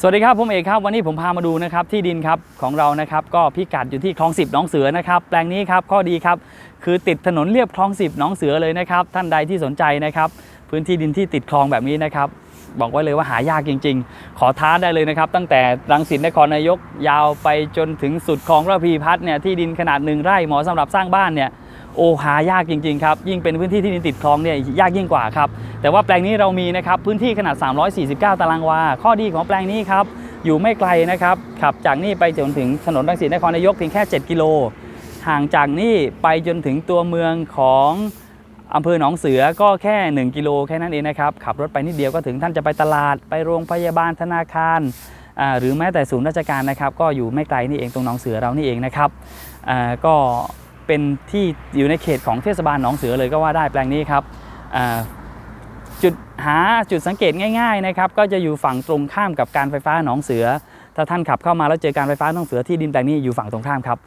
สวัสดีครับผมเอกครับวันนี้ผมพามาดูนะครับที่ดินครับของเรานะครับก็พิกัดอยู่ที่คลองสิบหนองเสือนะครับแปลงนี้ครับข้อดีครับคือติดถนนเรียบคลองสิบหนองเสือเลยนะครับท่านใดที่สนใจนะครับพื้นที่ดินที่ติดคลองแบบนี้นะครับบอกไว้เลยว่าหายากจริง ๆ ขอท้าได้เลยนะครับ ตั้งแต่รังสิตนครนายกยาวไปจนถึงสุดคลองระพีพัฒน์เนี่ยที่ดินขนาดหนึ่งไร่เหมาะสำหรับสร้างบ้านเนี่ย โอ้หายากจริงๆครับยิ่งเป็นพื้นที่ที่ดินติดคลองเนี่ยยากยิ่งกว่าครับแต่ว่าแปลงนี้เรามีนะครับพื้นที่ขนาด 349 ตารางวา ข้อดีของแปลงนี้ครับอยู่ไม่ไกลนะครับขับจากนี่ไปจนถึงถนนรังสิตนครนายกเพียงแค่ 7 กิโล ห่างจากนี่ไปจนถึงตัวเมืองของอำเภอหนองเสือก็แค่ 1 กิโลแค่นั้นเองนะครับขับรถไปนิดเดียวก็ถึงท่านจะไปตลาดไปโรงพยาบาลธนาคารหรือแม้แต่ศูนย์ราชการนะครับ ก็อยู่ไม่ไกลนี่เองตรงหนองเสือเรานี่เองนะครับก็ เป็นที่อยู่ในเขตของเทศบาลหนองเสือเลยก็ว่าได้แปลงนี้ครับจุดหาจุดสังเกตง่ายๆนะครับก็จะอยู่ฝั่งตรงข้ามกับการไฟฟ้าหนองเสือ ถ้าท่านขับเข้ามาแล้วเจอการไฟฟ้าหนองเสือที่ดินแปลงนี้อยู่ฝั่งตรงข้ามครับ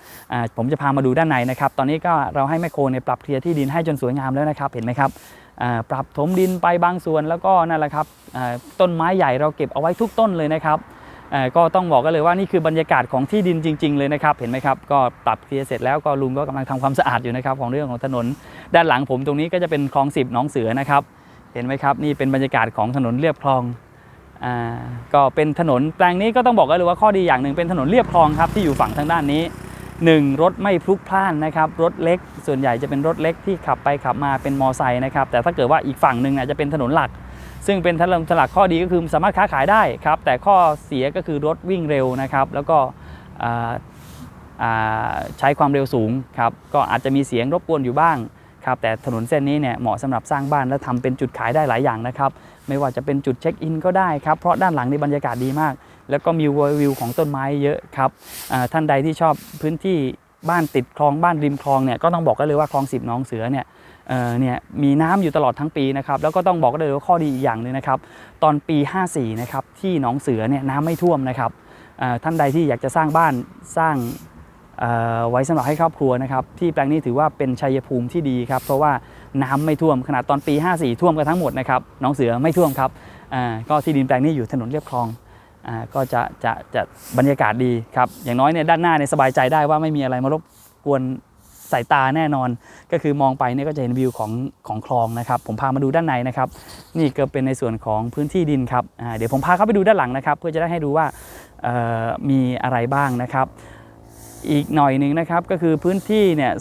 ผมจะพามาดูด้านในนะครับตอนนี้ก็เราให้แมคโครเนี่ยปรับเคลียร์ที่ดินให้จนสวยงามแล้วนะครับเห็นไหมครับปรับถมดินไปบางส่วนแล้วก็นั่นแหละครับต้นไม้ใหญ่เราเก็บเอาไว้ทุกต้นเลยนะครับ ก็ต้องบอกกันเลยว่านี่คือบรรยากาศของที่ดินจริง ๆ เลยนะครับ เห็นไหมครับ ก็ปรับเคลียร์เสร็จแล้วก็ลุงก็กำลังทำความสะอาดอยู่นะครับของเรื่องของถนน ด้านหลังผมตรงนี้ก็จะเป็นคลองสิบหนองเสือนะครับ เห็นไหมครับนี่เป็นบรรยากาศของถนนเรียบคลองอ่าก็เป็นถนนแปลงนี้ก็ต้องบอกกันเลยว่าข้อดีอย่างหนึ่งเป็นถนนเรียบคลองครับที่อยู่ฝั่งทางด้านนี้หนึ่งรถไม่พลุกพล่านนะครับรถเล็ก ส่วนใหญ่จะเป็นรถเล็กที่ขับไปขับมาเป็นมอไซค์นะครับแต่ถ้าเกิดว่าอีกฝั่งหนึ่งจะเป็นถนนหลัก ซึ่งเป็นถนนหลักข้อดีก็คือสามารถค้าขายได้ครับ แต่ข้อเสียก็คือรถวิ่งเร็วนะครับ แล้วก็ใช้ความเร็วสูงครับก็อาจจะมีเสียงรบกวนอยู่บ้างครับแต่ถนนเส้นนี้เนี่ยเหมาะสำหรับสร้างบ้านและทำเป็นจุดขายได้หลายอย่างนะครับ ไม่ว่าจะเป็นจุดเช็คอินก็ได้ครับ เพราะด้านหลังในบรรยากาศดีมาก แล้วก็มีวิวของต้นไม้เยอะครับท่านใดที่ชอบพื้นที่บ้านติดคลองบ้านริมคลองเนี่ยก็ต้องบอกกันเลยว่าคลองสิบหนองเสือเนี่ย เนี่ยมีน้ำอยู่ตลอดทั้งปีนะครับแล้วก็ต้องบอกเลยว่าข้อดีอีกอย่างหนึ่งนะครับตอนปี 54นะครับที่หนองเสือเนี่ยน้ำไม่ท่วมนะครับท่านใดที่อยากจะสร้างบ้านสร้างไว้สำหรับให้ครอบครัวนะครับที่แปลงนี้ถือว่าเป็นชัยภูมิที่ดีครับเพราะว่าน้ำไม่ท่วมขนาดตอนปี 54 ท่วมกันทั้งหมดนะครับน้องเสือไม่ท่วมครับก็ที่ดินแปลงนี้อยู่ถนนเรียบคลองอ่าก็จะจะจะบรรยากาศดีครับอย่างน้อยเนี่ยด้านหน้าเนี่ยสบายใจได้ว่าไม่มีอะไรมารบกวน สายตาแน่นอน ก็คือมองไปเนี่ยก็จะเห็นวิวของของคลองนะครับ ผมพามาดูด้านในนะครับ นี่ก็เป็นในส่วนของพื้นที่ดินครับเดี๋ยวผมพาเข้าไปดูด้านหลังนะครับ เพื่อจะได้ให้ดูว่ามีอะไรบ้างนะครับ อีกหน่อยหนึ่งนะครับก็คือพื้นที่เนี่ย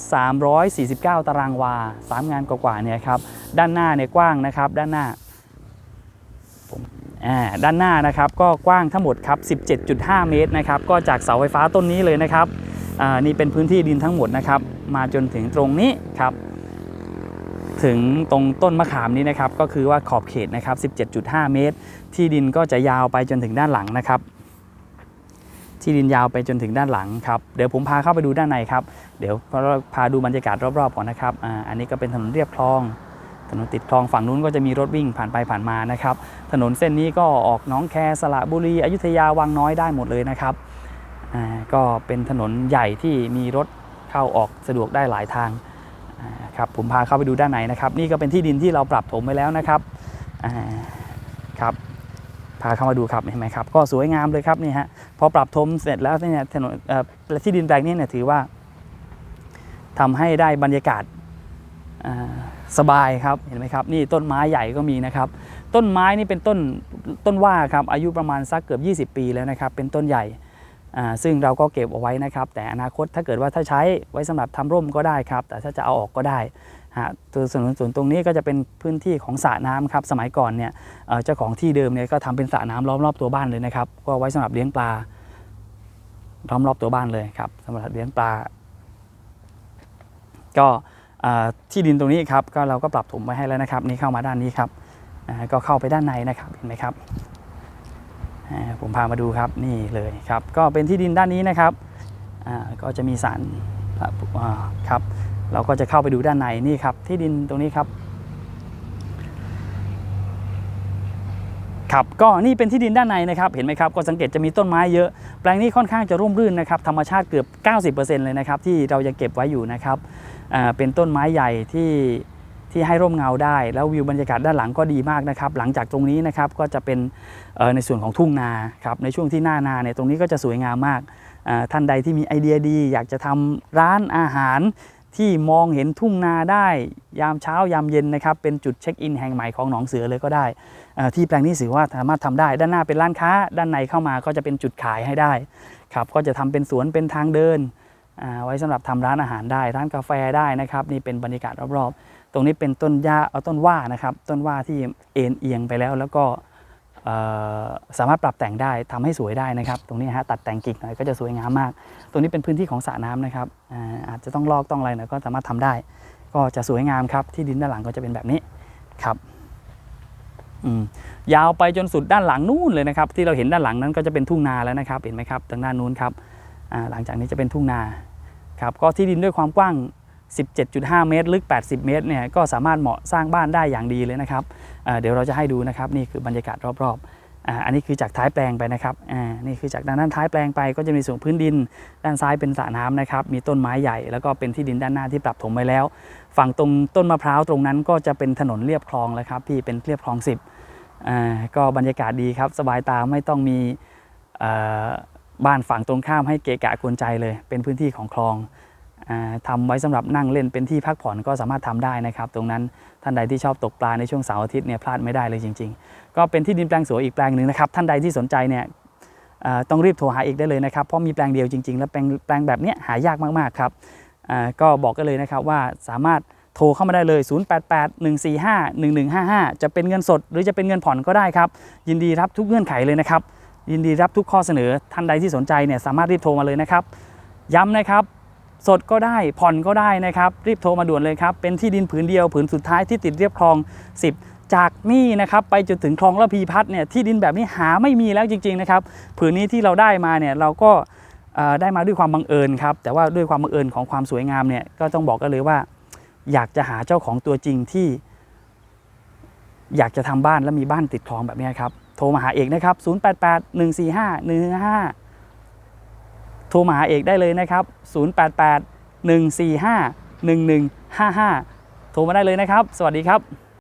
349 ตารางวา 3 งานกว่าๆเนี่ยครับด้านหน้าเนี่ยกว้างนะครับ ด้านหน้าด้านหน้านะครับก็กว้างทั้งหมดครับ 17.5 เมตรนะครับ ก็จากเสาไฟฟ้าต้นนี้เลยนะครับนี่เป็นพื้นที่ดินทั้งหมดนะครับ มาจนถึงตรงนี้ครับ ถึงตรงต้นมะขามนี้นะครับ ก็คือว่าขอบเขตนะครับ 17.5 เมตร ที่ดินก็จะยาวไปจนถึงด้านหลังนะครับ ที่ดินยาวไปจนถึงด้านหลังครับเดี๋ยวผมพาเข้าไปดูด้านในครับ เดี๋ยวพาดูบรรยากาศรอบๆก่อนนะครับออันนี้ก็เป็นถนนเรียบคลองถนนติดคลองฝั่งนู้นก็จะมีรถวิ่งผ่านไปผ่านมานะครับ ถนนเส้นนี้ก็ออกน้องแคสระบุรีอยุธยาวังน้อยได้หมดเลยนะครับก็เป็นถนนใหญ่ที่มีรถ เข้าออกสะดวกได้หลายทางครับผมพาเข้าไปดูด้านในนะครับ นี่ก็เป็นที่ดินที่เราปรับถมไปแล้วนะครับครับพาเข้ามาดูครับเห็นไหมครับก็สวยงามเลยครับนี่ฮะพอปรับถมเสร็จแล้วเนี่ยถนนเอ่อที่ดินแปลงนี้เนี่ยถือว่าทำให้ได้บรรยากาศสบายครับเห็นไหมครับนี่ต้นไม้ใหญ่ก็มีนะครับ ต้นไม้นี่เป็นต้นต้นว่าครับอายุประมาณสักเกือบ 20 ปีแล้วนะครับ เป็นต้นใหญ่ ซึ่งเราก็เก็บเอาไว้นะครับ แต่อนาคตถ้าเกิดว่าถ้าใช้ไว้สำหรับทำร่มก็ได้ครับ แต่ถ้าจะเอาออกก็ได้ฮะตัวส่วนส่วนตรงนี้ก็จะเป็นพื้นที่ของสระน้ำครับ สมัยก่อนเนี่ยเจ้าของที่เดิมเนี่ยก็ทำเป็นสระน้ำล้อมรอบตัวบ้านเลยนะครับ ก็ไว้สำหรับเลี้ยงปลาล้อมรอบตัวบ้านเลยครับสำหรับเลี้ยงปลา ก็ที่ดินตรงนี้ครับก็เราก็ปรับถมไว้ให้แล้วนะครับ นี่เข้ามาด้านนี้ครับก็เข้าไปด้านในนะครับเห็นไหมครับ ผมพามาดูครับนี่เลยครับ ก็เป็นที่ดินด้านนี้นะครับก็จะมีสารครับ เราก็จะเข้าไปดูด้านในนี่ครับ ที่ดินตรงนี้ครับ ครับก็นี่เป็นที่ดินด้านในนะครับเห็นไหมครับก็สังเกตจะมีต้นไม้เยอะ แปลงนี้ค่อนข้างจะร่มรื่นนะครับธรรมชาติเกือบ 90%เลยนะครับที่เรายังเก็บไว้อยู่นะครับเป็นต้นไม้ใหญ่ที่ ที่ให้ร่มเงาได้ แล้ววิวบรรยากาศด้านหลังก็ดีมากนะครับ หลังจากตรงนี้นะครับก็จะเป็นในส่วนของทุ่งนาครับในช่วงที่หน้านาเนี่ยตรงนี้ก็จะสวยงามมากท่านใดที่มีไอเดียดี อยากจะทำร้านอาหารที่มองเห็นทุ่งนาได้ยามเช้ายามเย็นนะครับ เป็นจุดเช็คอินแห่งใหม่ของหนองเสือเลยก็ได้ ที่แปลงนี้ถือว่าสามารถทำได้ด้านหน้าเป็นร้านค้า ด้านในเข้ามาก็จะเป็นจุดขายให้ได้ครับก็จะทำเป็นสวนเป็นทางเดิน ไว้สำหรับทำร้านอาหารได้ร้านกาแฟได้นะครับนี่เป็นบรรยากาศรอบๆ ตรงนี้เป็นต้นหญ้าเอาต้นว่านะครับต้นว่าที่เอ็นเอียงไปแล้วแล้วก็สามารถปรับแต่งได้ทำให้สวยได้นะครับ ตรงนี้ฮะตัดแต่งกิ่งหน่อยก็จะสวยงามมาก ตรงนี้เป็นพื้นที่ของสระน้ำนะครับอาอาจจะต้องลอกต้องอะไรหน่อยก็สามารถทำได้ ก็จะสวยงามครับที่ดินด้านหลังก็จะเป็นแบบนี้ครับยาวไปจนสุดด้านหลังนู่นเลยนะครับ ที่เราเห็นด้านหลังนั้นก็จะเป็นทุ่งนาแล้วนะครับ เห็นไหมครับทางด้านนู้นครับหลังจากนี้จะเป็นทุ่งนา ครับก็ที่ดินด้วยความกว้าง 17.5 เมตร ลึก 80 เมตรเนี่ยก็สามารถเหมาะสร้างบ้านได้อย่างดีเลยนะครับเดี๋ยวเราจะให้ดูนะครับนี่คือบรรยากาศรอบๆออันนี้คือจากท้ายแปลงไปนะครับนี่คือจากด้านท้ายแปลงไปก็จะมีส่วนพื้นดิน ด้านซ้ายเป็นสระน้ำนะครับมีต้นไม้ใหญ่ แล้วก็เป็นที่ดินด้านหน้าที่ปรับถมไว้แล้ว ฝั่งตรงต้นมะพร้าวตรงนั้นก็จะเป็นถนนเรียบคลองแล้วครับพี่เป็นเรียบคลองสิบอ่าก็บรรยากาศดีครับสบายตาไม่ต้องมีเอ่อ บ้านฝั่งตรงข้ามให้เกะกะกวนใจเลย เป็นพื้นที่ของคลองอาทำไว้สำหรับนั่งเล่นเป็นที่พักผ่อนก็สามารถทำได้นะครับ ตรงนั้นท่านใดที่ชอบตกปลาในช่วงเสาร์อาทิตย์เนี่ยพลาดไม่ได้เลยจริง ๆ ก็เป็นที่ดินแปลงสวยอีกแปลงหนึ่งนะครับ ท่านใดที่สนใจเนี่ยต้องรีบโทรหาเอกได้เลยนะครับ เพราะมีแปลงเดียวจริง ๆ แล้วแปลงแปลงแบบนี้หายากมากๆครับก็บอกกันเลยนะครับว่าสามารถโทรเข้ามาได้เลย 0881451155 จะเป็นเงินสดหรือจะเป็นเงินผ่อนก็ได้ครับ ยินดีรับทุกเงื่อนไขเลยนะครับ ยินดีรับทุกข้อเสนอท่านใดที่สนใจเนี่ยสามารถรีบโทรมาเลยนะครับ ย้ำนะครับ สดก็ได้ผ่อนก็ได้นะครับ รีบโทรมาด่วนเลยครับ เป็นที่ดินผืนเดียวผืนสุดท้ายที่ติดเรียบคลอง 10จากนี่นะครับไปจนถึงคลองระพีพัฒน์เนี่ยที่ดินแบบนี้หาไม่มีแล้วจริงๆนะครับผืนนี้ที่เราได้มาเนี่ยเราก็ได้มาด้วยความบังเอิญครับแต่ว่าด้วยความบังเอิญของความสวยงามเนี่ยก็ต้องบอกกันเลยว่า อยากจะหาเจ้าของตัวจริงที่ อยากจะทำบ้านแล้วมีบ้านติดคลองแบบนี้ครับ โทรมาหาเอกนะครับ 088 145 155 โทรมาหาเอกได้เลยนะครับ 088 145 1155 โทรมาได้เลยนะครับ สวัสดีครับ